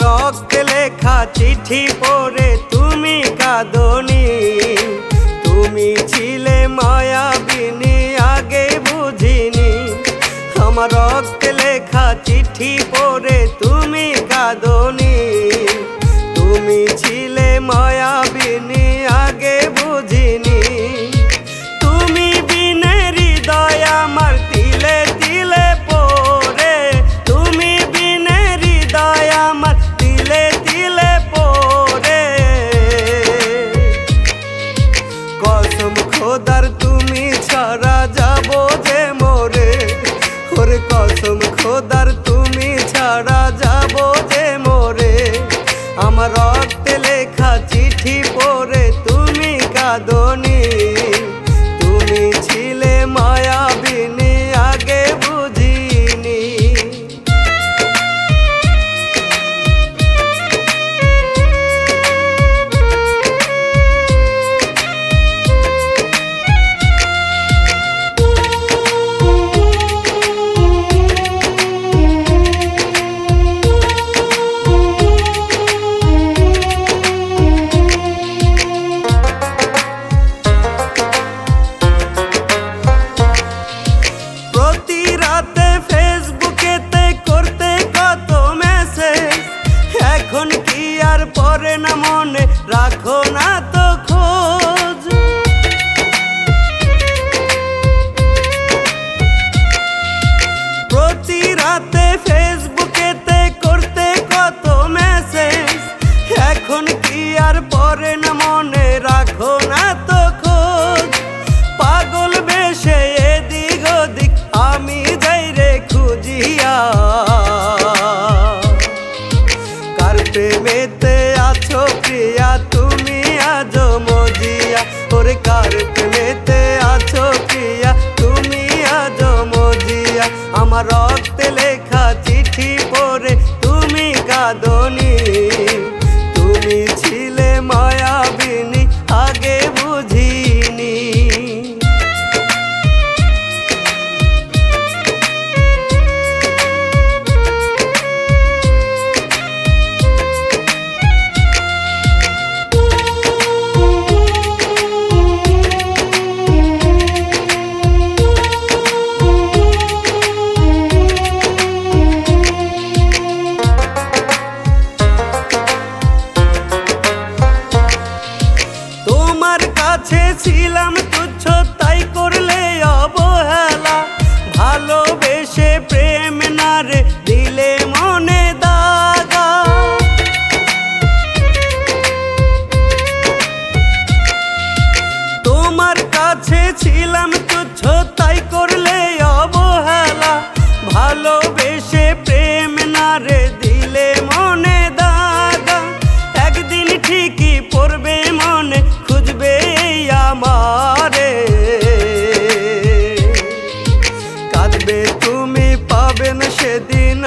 রক্ত লেখা চিঠি পড়ে তুমি কাঁদনি। তুমি ছিলে মায়াবিনী, আগে বুঝিনি। আমার রক্ত লেখা চিঠি পড়ে তুমি কাঁদনি। তুমি ছিলে মায়াবিনী, আগে বুঝিনি। খোদার, তুমি ছাড়া যাব যে মোরে। ওরে কসম, খোদার, তুমি ছাড়া যাব যে মোরে। আমার রক্তে লেখা চিঠি পড়ে, তুমি কাঁদনি। তুমি ছিলে মায়া মনে রাখো না সাথী পরে তুমি কাঁদনি। দেবে তুমি পাবেন সেদিন